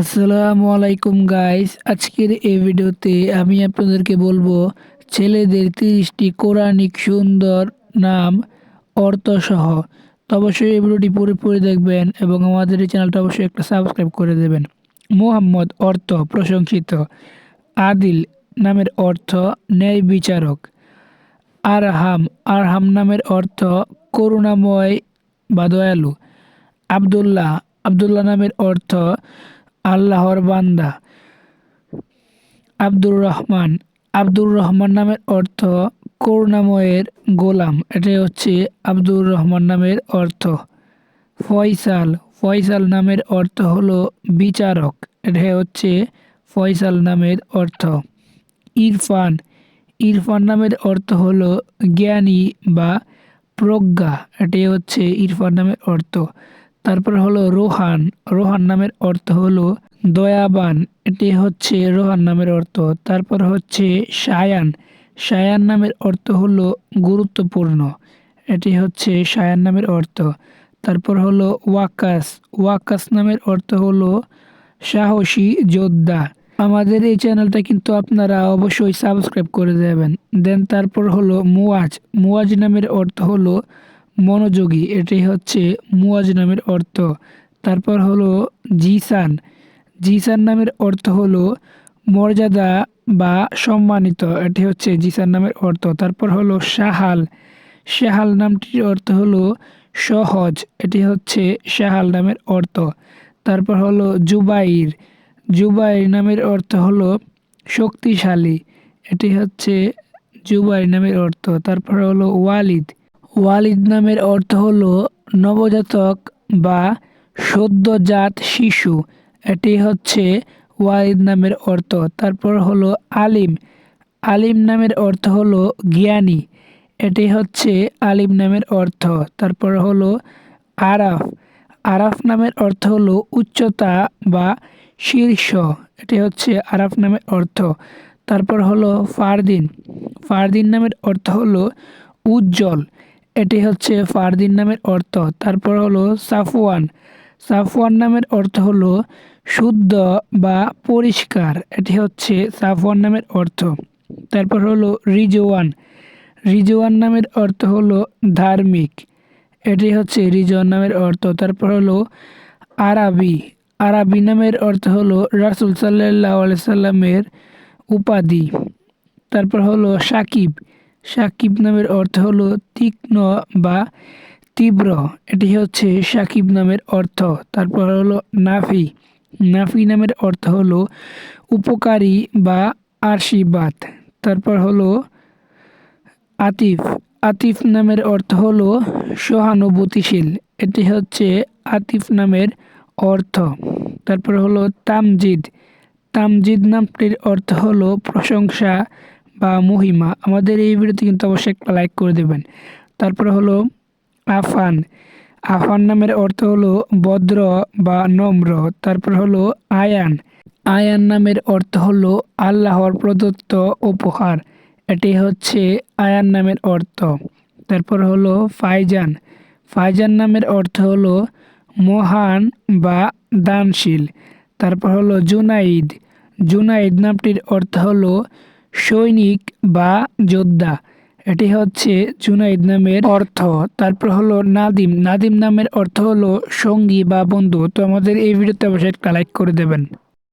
আসসালামু আলাইকুম গাইস আজকের এই ভিডিওতে আমি আপনাদেরকে বলব, ছেলেদের তিরিশটি কোরআনিক সুন্দর নাম অর্থসহ। তো অবশ্যই এই ভিডিওটি পুরোপুরি দেখবেন এবং আমাদের এই চ্যানেলটা অবশ্যই একটা সাবস্ক্রাইব করে দেবেন। মোহাম্মদ অর্থ প্রশংসিত। আদিল নামের অর্থ ন্যায় বিচারক। আরহাম আরহাম নামের অর্থ করুণাময় বা দয়ালু। আবদুল্লাহ আবদুল্লাহ নামের অর্থ আল্লাহর বান্দা। আব্দুর রহমান। আব্দুর রহমান নামের অর্থ করুণাময়ের গোলাম। এটাই হচ্ছে আব্দুর রহমান নামের অর্থ। ফয়সাল। ফয়সাল নামের অর্থ হলো বিচারক। এটাই হচ্ছে ফয়সাল নামের অর্থ। ইরফান। ইরফান নামের অর্থ হলো জ্ঞানী বা প্রজ্ঞা। এটাই হচ্ছে ইরফান নামের অর্থ। তারপর হলো রোহান। রোহান নামের অর্থ হলো দয়াবান। এটি হচ্ছে রোহান নামের অর্থ। তারপর হচ্ছে সায়ান। সায়ান নামের অর্থ হলো গুরুত্বপূর্ণ। এটি হচ্ছে সায়ান নামের অর্থ। তারপর হলো ওয়াকাস। ওয়াকাস নামের অর্থ হলো সাহসী যোদ্ধা। আমাদের এই চ্যানেলটা কিন্তু আপনারা অবশ্যই সাবস্ক্রাইব করে দেবেন। দেন তারপর হলো মুয়াজ। মুয়াজ নামের অর্থ হলো মনোযোগী এটি হচ্ছে মুয়াজ নামের অর্থ। তারপর হলো জিসান। জিসান নামের অর্থ হলো মর্যাদা বা সম্মানিত, এটি হচ্ছে জিসান নামের অর্থ। তারপর হলো শাহাল। শাহাল নামটির অর্থ হলো সহজ, এটি হচ্ছে শাহাল নামের অর্থ। তারপর হলো জুবাইর। জুবাইর নামের অর্থ হলো শক্তিশালী, এটি হচ্ছে জুবাইর নামের অর্থ। তারপর হলো ওয়ালিদ। ওয়ালিদ নামের অর্থ হলো নবজাতক বা সদ্যজাত শিশু। এটি হচ্ছে ওয়ালিদ নামের অর্থ। তারপর হলো আলিম। আলিম নামের অর্থ হলো জ্ঞানী। এটি হচ্ছে আলিম নামের অর্থ। তারপর হলো আরাফ। আরাফ নামের অর্থ হলো উচ্চতা বা শীর্ষ। এটি হচ্ছে আরাফ নামের অর্থ। তারপর হলো ফারদিন। ফারদিন নামের অর্থ হলো উজ্জ্বল। এটি হচ্ছে ফারদিন নামের অর্থ। তারপর হলো সাফওয়ান। সাফওয়ান নামের অর্থ হলো শুদ্ধ বা পরিষ্কার। এটি হচ্ছে সাফওয়ান নামের অর্থ। তারপর হলো রিজওয়ান। রিজওয়ান নামের অর্থ হলো ধার্মিক। এটি হচ্ছে রিজওয়ান নামের অর্থ। তারপর হলো আরবি। আরবি নামের অর্থ হলো রাসুল সাল্লাহ সাল্লামের উপাধি। তারপর হলো সাকিব। সাকিব নামের অর্থ হলো তীক্ষ্ণ বা তীব্র। এটি হচ্ছে সাকিব নামের অর্থ। তারপর হলো নাফি। নাফি নামের অর্থ হলো উপকারী বা আশীর্বাদ। তারপর হলো আতিফ। আতিফ নামের অর্থ হলো সহানুভূতিশীল। এটি হচ্ছে আতিফ নামের অর্থ। তারপর হলো তামজিদ। তামজিদ নামটির অর্থ হলো প্রশংসা বা মহিমা, আমাদের এই ভিডিওতে কিন্তু অবশ্যই একটা লাইক করে দেবেন। তারপর হলো আফান। আফান নামের অর্থ হলো ভদ্র বা নম্র। তারপর হলো আয়ান। আয়ান নামের অর্থ হলো আল্লাহর প্রদত্ত উপহার। এটি হচ্ছে আয়ান নামের অর্থ। তারপর হলো ফাইজান। ফাইজান নামের অর্থ হলো মহান বা দানশীল। তারপর হলো জুনাইদ। জুনাইদ নামটির অর্থ হলো সৈনিক বা যোদ্ধা। এটি হচ্ছে জুনাইদ নামের অর্থ। তারপর হলো নাদিম। নাদিম নামের অর্থ হলো সঙ্গী বা বন্ধু। তো আমাদের এই ভিডিওতে অবশ্যই একটা লাইক করে দেবেন।